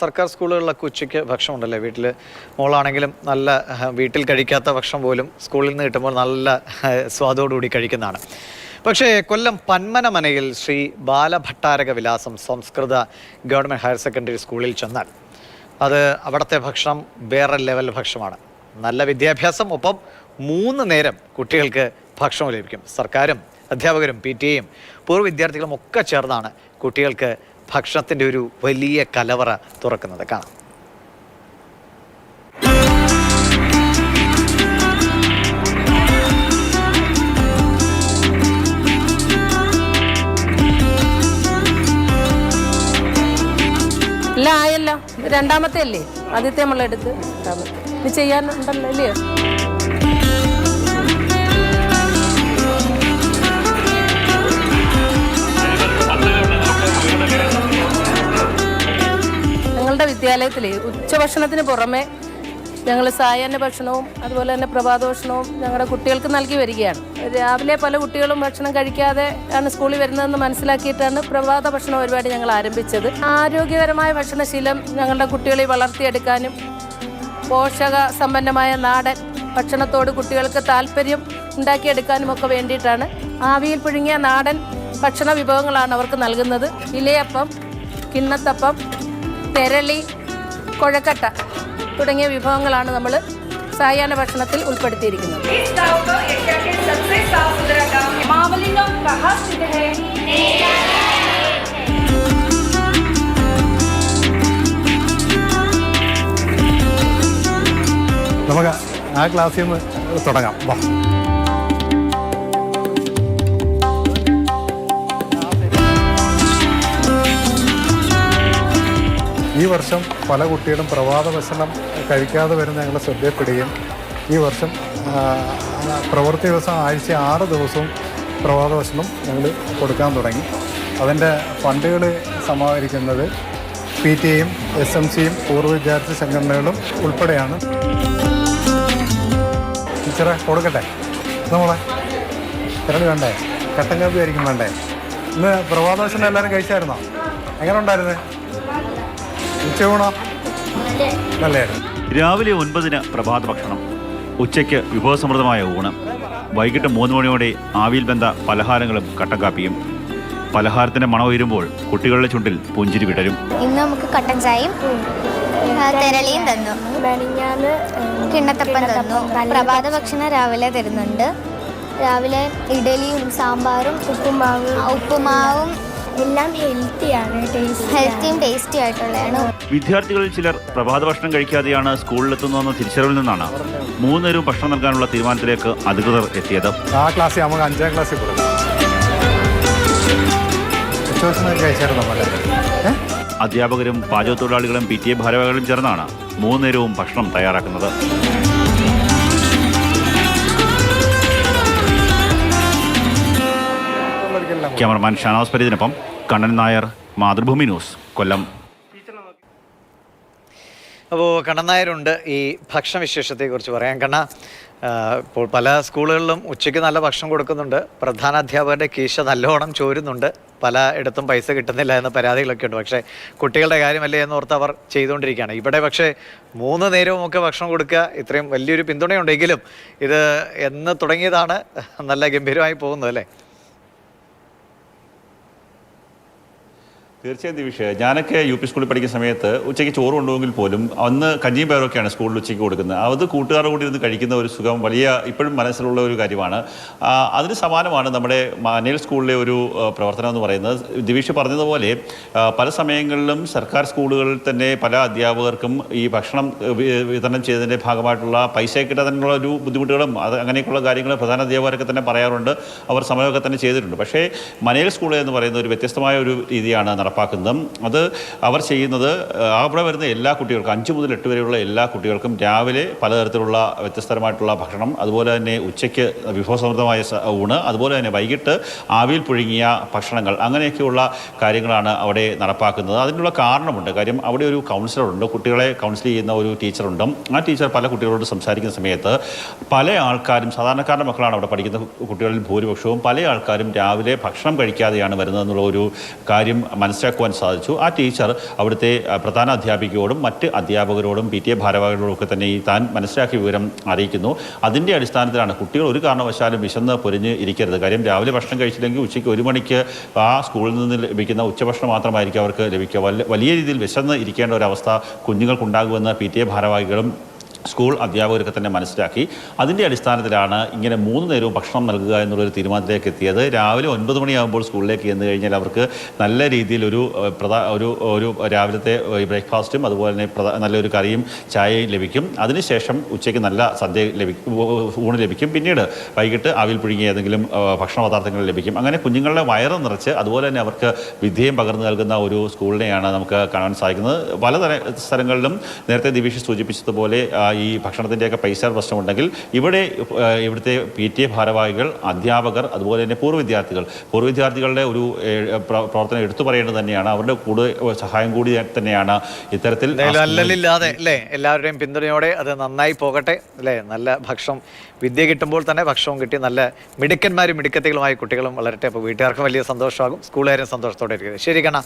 സർക്കാർ സ്കൂളുകളിലൊക്കെ ഉച്ചയ്ക്ക് ഭക്ഷണം ഉണ്ടല്ലേ വീട്ടിൽ മോളാണെങ്കിലും നല്ല വീട്ടിൽ കഴിക്കാത്ത ഭക്ഷണം പോലും സ്കൂളിൽ നിന്ന് കിട്ടുമ്പോൾ നല്ല സ്വാദോടുകൂടി കഴിക്കുന്നതാണ്. പക്ഷേ കൊല്ലം പന്മനമനയിൽ ശ്രീ ബാലഭട്ടാരക വിലാസം സംസ്കൃത ഗവൺമെന്റ് ഹയർ സെക്കൻഡറി സ്കൂളിൽ ചെന്നാൽ അത് അവിടുത്തെ ഭക്ഷണം വേറെ ലെവൽ ഭക്ഷണമാണ്. നല്ല വിദ്യാഭ്യാസം ഒപ്പം മൂന്ന് നേരം കുട്ടികൾക്ക് ഭക്ഷണം ലഭിക്കും. സർക്കാരും അധ്യാപകരും പി ടി എയും പൂർവ വിദ്യാർത്ഥികളും ഒക്കെ ചേർന്നാണ് കുട്ടികൾക്ക് ഭക്ഷണത്തിന്റെ ഒരു വലിയ കലവറ തുറക്കുന്നത്. കാണാം. ആയല്ലോ. രണ്ടാമത്തെ അല്ലേ? ആദ്യത്തെ നമ്മളെടുത്ത്. ഇത് ചെയ്യാനുണ്ടല്ലോ അല്ലയോ ഞങ്ങളുടെ വിദ്യാലയത്തിലെ ഉച്ചഭക്ഷണത്തിന് പുറമെ ഞങ്ങൾ സായാഹ്ന ഭക്ഷണവും അതുപോലെ തന്നെ പ്രഭാത ഭക്ഷണവും ഞങ്ങളുടെ കുട്ടികൾക്ക് നൽകി വരികയാണ്. രാവിലെ പല കുട്ടികളും ഭക്ഷണം കഴിക്കാതെ ആണ് സ്കൂളിൽ വരുന്നതെന്ന് മനസ്സിലാക്കിയിട്ടാണ് പ്രഭാത ഭക്ഷണ പരിപാടി ഞങ്ങൾ ആരംഭിച്ചത്. ആരോഗ്യകരമായ ഭക്ഷണശീലം ഞങ്ങളുടെ കുട്ടികളെ വളർത്തിയെടുക്കാനും പോഷക സമ്പന്നമായ നാടൻ ഭക്ഷണത്തോട് കുട്ടികൾക്ക് താല്പര്യം ഉണ്ടാക്കിയെടുക്കാനും ഒക്കെ വേണ്ടിയിട്ടാണ്. ആവിയിൽ പുഴുങ്ങിയ നാടൻ ഭക്ഷണ വിഭവങ്ങളാണ് അവർക്ക് നൽകുന്നത്. ഇലയപ്പം കിണ്ണത്തപ്പം തെരളി കുഴക്കട്ട തുടങ്ങിയ വിഭവങ്ങളാണ് നമ്മൾ സായാഹ്ന ഭക്ഷണത്തിൽ ഉൾപ്പെടുത്തിയിരിക്കുന്നത്. നമുക്ക് ആ ക്ലാസ്സിൽ നിന്ന് തുടങ്ങാം. ഈ വർഷം പല കുട്ടികളും പ്രഭാത ഭക്ഷണം കഴിക്കാതെ വരുന്ന ഞങ്ങൾ ശ്രദ്ധയപ്പെടുകയും ഈ വർഷം പ്രവൃത്തി ദിവസം ആഴ്ച ആറ് ദിവസവും പ്രഭാത ഭക്ഷണം ഞങ്ങൾ കൊടുക്കാൻ തുടങ്ങി. അതിന്റെ ഫണ്ടുകൾ സമാഹരിക്കുന്നത് പി ടി എയും എസ് എം സിയും പൂർവ വിദ്യാർത്ഥി സംഘടനകളും ഉൾപ്പെടെയാണ്. ടീച്ചറെ കൊടുക്കട്ടെ? നമ്മളെ തിരളി വേണ്ടേ? കട്ടൻ കാപ്പി ആയിരിക്കും വേണ്ടേ? ഇന്ന് പ്രഭാതഭക്ഷണം എല്ലാവരും കഴിച്ചായിരുന്നോ? എങ്ങനെ ഉണ്ടായിരുന്നു? ഉച്ചയൂണോ? രാവിലെ ഒൻപതിന് പ്രഭാത ഭക്ഷണം. ഉച്ചയ്ക്ക് വിഭവസമൃദ്ധമായ ഊണ്. വൈകിട്ട് മൂന്ന് മണിയോടെ ആവിയിൽ ബന്ധ പലഹാരങ്ങളും കട്ടൻ കാപ്പിയും പലഹാരത്തിന്റെ മണം ഉയരുമ്പോൾ കുട്ടികളുടെ ചുണ്ടിൽ പുഞ്ചിരി വിടരും. ഇന്ന് നമുക്ക് കട്ടൻ ചായയും തെരളിയും തന്നു. മെനിഞ്ഞാന്ന് കിണ്ണത്തപ്പം തന്നു. പ്രഭാത ഭക്ഷണം രാവിലെ തരുന്നുണ്ട്. രാവിലെ ഇഡലിയും സാമ്പാറും ഉപ്പുമാവും. ഉപ്പുമാവും എല്ലാം ഹെൽത്തിയാണ് ടേസ്റ്റ് ഹെൽത്തിയും ടേസ്റ്റി ആയിട്ടുള്ളതാണ്. വിദ്യാർത്ഥികളിൽ ചിലർ പ്രഭാത ഭക്ഷണം കഴിക്കാതെയാണ് സ്കൂളിലെത്തുന്നതെന്ന തിരിച്ചറിവിൽ നിന്നാണ് മൂന്ന് നേരവും ഭക്ഷണം നൽകാനുള്ള തീരുമാനത്തിലേക്ക് അധികൃതർ എത്തിയത്. ആ ക്ലാസ്സിൽ നമുക്ക് അഞ്ചാം ക്ലാസ്സിൽ അധ്യാപകരും പാചകത്തൊഴിലാളികളും പി ടി എ ഭാരവാഹികളും ചേർന്നാണ് മൂന്നേരവും ഭക്ഷണം തയ്യാറാക്കുന്നത്. ക്യാമറമാൻ ഷാനവാസ് ഫരീദിനൊപ്പം കണ്ണൻ നായർ മാതൃഭൂമി ന്യൂസ് കൊല്ലം. അപ്പോൾ കണ്ണനായരുണ്ട് ഈ ഭക്ഷണവിശേഷത്തെക്കുറിച്ച് പറയാം കണ്ണ ഇപ്പോൾ പല സ്കൂളുകളിലും ഉച്ചയ്ക്ക് നല്ല ഭക്ഷണം കൊടുക്കുന്നുണ്ട്. പ്രധാന അധ്യാപകരുടെ കീശ നല്ലോണം ചോരുന്നുണ്ട്. പല ഇടത്തും പൈസ കിട്ടുന്നില്ല എന്ന പരാതികളൊക്കെ ഉണ്ട്. പക്ഷേ കുട്ടികളുടെ കാര്യമല്ലേ എന്ന് ഓർത്ത് അവർ ചെയ്തുകൊണ്ടിരിക്കുകയാണ്. ഇവിടെ പക്ഷേ മൂന്ന് നേരവും ഒക്കെ ഭക്ഷണം കൊടുക്കുക ഇത്രയും വലിയൊരു പിന്തുണയുണ്ടെങ്കിലും ഇത് എന്ന് തുടങ്ങിയതാണ് നല്ല ഗംഭീരമായി പോകുന്നത് അല്ലേ? തീർച്ചയായും ദിവിഷ് ഞാനൊക്കെ യു പി സ്കൂളിൽ പഠിക്കുന്ന സമയത്ത് ഉച്ചയ്ക്ക് ചോറ് കൊണ്ടുപോകുമെങ്കിൽ പോലും അന്ന് കഞ്ഞിയും പയറൊക്കെയാണ് സ്കൂളിൽ ഉച്ചയ്ക്ക് കൊടുക്കുന്നത്. അത് കൂട്ടുകാരുടെ കൂടി ഇരുന്ന് കഴിക്കുന്ന ഒരു സുഖം വലിയ ഇപ്പോഴും മനസ്സിലുള്ള ഒരു കാര്യമാണ്. അതിന് സമാനമാണ് നമ്മുടെ മാനേൽ സ്കൂളിലെ ഒരു പ്രവർത്തനം എന്ന് പറയുന്നത്. ദിവിഷ് പറഞ്ഞതുപോലെ പല സമയങ്ങളിലും സർക്കാർ സ്കൂളുകളിൽ തന്നെ പല അധ്യാപകർക്കും ഈ ഭക്ഷണം വിതരണം ചെയ്തതിന്റെ ഭാഗമായിട്ടുള്ള പൈസ കിട്ടാനുള്ള ഒരു ബുദ്ധിമുട്ടുകളും അത് അങ്ങനെയൊക്കെയുള്ള കാര്യങ്ങൾ പ്രധാന അധ്യാപകരൊക്കെ തന്നെ പറയാറുണ്ട്. അവർ സമയമൊക്കെ തന്നെ ചെയ്തിട്ടുണ്ട്. പക്ഷേ മനേൽ സ്കൂൾ എന്ന് പറയുന്ന ഒരു വ്യത്യസ്തമായ ഒരു രീതിയാണ് നടപ്പാക്കുന്നത്. അത് അവർ ചെയ്യുന്നത് അവിടെ വരുന്ന എല്ലാ കുട്ടികൾക്കും അഞ്ച് മുതൽ എട്ട് വരെയുള്ള എല്ലാ കുട്ടികൾക്കും രാവിലെ പലതരത്തിലുള്ള വ്യത്യസ്തരമായിട്ടുള്ള ഭക്ഷണം അതുപോലെ തന്നെ ഉച്ചയ്ക്ക് വിഭവസമൃദ്ധമായ ഊണ് അതുപോലെ തന്നെ വൈകിട്ട് ആവിയിൽ പുഴുങ്ങിയ ഭക്ഷണങ്ങൾ അങ്ങനെയൊക്കെയുള്ള കാര്യങ്ങളാണ് അവിടെ നടപ്പാക്കുന്നത്. അതിനുള്ള കാരണമുണ്ട്. കാര്യം അവിടെ ഒരു കൗൺസിലറുണ്ട്. കുട്ടികളെ കൗൺസിൽ ചെയ്യുന്ന ഒരു ടീച്ചറുണ്ട്. ആ ടീച്ചർ പല കുട്ടികളോട് സംസാരിക്കുന്ന സമയത്ത് പല ആൾക്കാരും സാധാരണക്കാരുടെ മക്കളാണ് അവിടെ പഠിക്കുന്ന കുട്ടികളിൽ ഭൂരിപക്ഷവും പല ആൾക്കാരും രാവിലെ ഭക്ഷണം കഴിക്കാതെയാണ് വരുന്നതെന്നുള്ള ഒരു കാര്യം മനസ്സിലാക്കി മനസ്സിലാക്കുവാൻ സാധിച്ചു. ആ ടീച്ചർ അവിടുത്തെ പ്രധാന അധ്യാപികയോടും മറ്റ് അധ്യാപകരോടും പി. ടി. എ. ഭാരവാഹികളോടും ഒക്കെ തന്നെ ഈ താൻ മനസ്സിലാക്കിയ വിവരം അറിയിക്കുന്നു. അതിന്റെ അടിസ്ഥാനത്തിലാണ് കുട്ടികൾ ഒരു കാരണവശാലും വിശന്ന് പൊരിഞ്ഞ് ഇരിക്കരുത്. കാര്യം രാവിലെ ഭക്ഷണം കഴിച്ചില്ലെങ്കിൽ ഉച്ചയ്ക്ക് ഒരു മണിക്ക് ആ സ്കൂളിൽ നിന്ന് ലഭിക്കുന്ന ഉച്ചഭക്ഷണം മാത്രമായിരിക്കും അവർക്ക് ലഭിക്കുക. വലിയ രീതിയിൽ വിശന്ന് ഇരിക്കേണ്ട ഒരവസ്ഥ കുഞ്ഞുങ്ങൾക്കുണ്ടാകുമെന്ന് പി. ടി. എ. ഭാരവാഹികളും സ്കൂൾ അധ്യാപകരൊക്കെ തന്നെ മനസ്സിലാക്കി. അതിന്റെ അടിസ്ഥാനത്തിലാണ് ഇങ്ങനെ മൂന്ന് നേരവും ഭക്ഷണം നൽകുക എന്നുള്ളൊരു തീരുമാനത്തിലേക്ക് എത്തിയത്. രാവിലെ ഒൻപത് മണിയാകുമ്പോൾ സ്കൂളിലേക്ക് ചെന്ന് കഴിഞ്ഞാൽ അവർക്ക് നല്ല രീതിയിൽ ഒരു പ്രധാ ഒരു ഒരു രാവിലത്തെ ബ്രേക്ക്ഫാസ്റ്റും അതുപോലെ തന്നെ നല്ലൊരു കറിയും ചായയും ലഭിക്കും. അതിനുശേഷം ഉച്ചയ്ക്ക് നല്ല സദ്യ ലഭിക്കും ഊണ് ലഭിക്കും. പിന്നീട് വൈകിട്ട് ആവിൽ പുഴുങ്ങിയ ഏതെങ്കിലും ഭക്ഷണ പദാർത്ഥങ്ങൾ ലഭിക്കും. അങ്ങനെ കുഞ്ഞുങ്ങളുടെ വയറ് നിറച്ച് അതുപോലെ തന്നെ അവർക്ക് വിദ്യയും പകർന്നു നൽകുന്ന ഒരു സ്കൂളിനെയാണ് നമുക്ക് കാണാൻ സാധിക്കുന്നത്. പല സ്ഥലങ്ങളിലും നേരത്തെ ദിവിഷ് സൂചിപ്പിച്ചതുപോലെ ഈ ഭക്ഷണത്തിന്റെയൊക്കെ പൈസ പ്രശ്നമുണ്ടെങ്കിൽ ഇവിടെ ഇവിടുത്തെ പി ടി എ ഭാരവാഹികൾ അധ്യാപകർ അതുപോലെ തന്നെ പൂർവ വിദ്യാർത്ഥികൾ. പൂർവ വിദ്യാർത്ഥികളുടെ ഒരു പ്രവർത്തനം എടുത്തു പറയേണ്ടത് തന്നെയാണ്. അവരുടെ കൂടുതൽ സഹായം കൂടി തന്നെയാണ് ഇത്തരത്തിൽ അല്ലലില്ലാതെ അല്ലേ? എല്ലാവരുടെയും പിന്തുണയോടെ അത് നന്നായി പോകട്ടെ അല്ലേ? നല്ല ഭക്ഷണം വിദ്യ കിട്ടുമ്പോൾ തന്നെ ഭക്ഷണവും കിട്ടി നല്ല മിടുക്കന്മാരും മിടുക്കത്തികളുമായ കുട്ടികളും വളരട്ടെ. അപ്പോൾ വീട്ടുകാർക്കും വലിയ സന്തോഷമാകും. സ്കൂളുകാരും സന്തോഷത്തോടെ ഇരിക്കുന്നത് ശരി കണ്ണ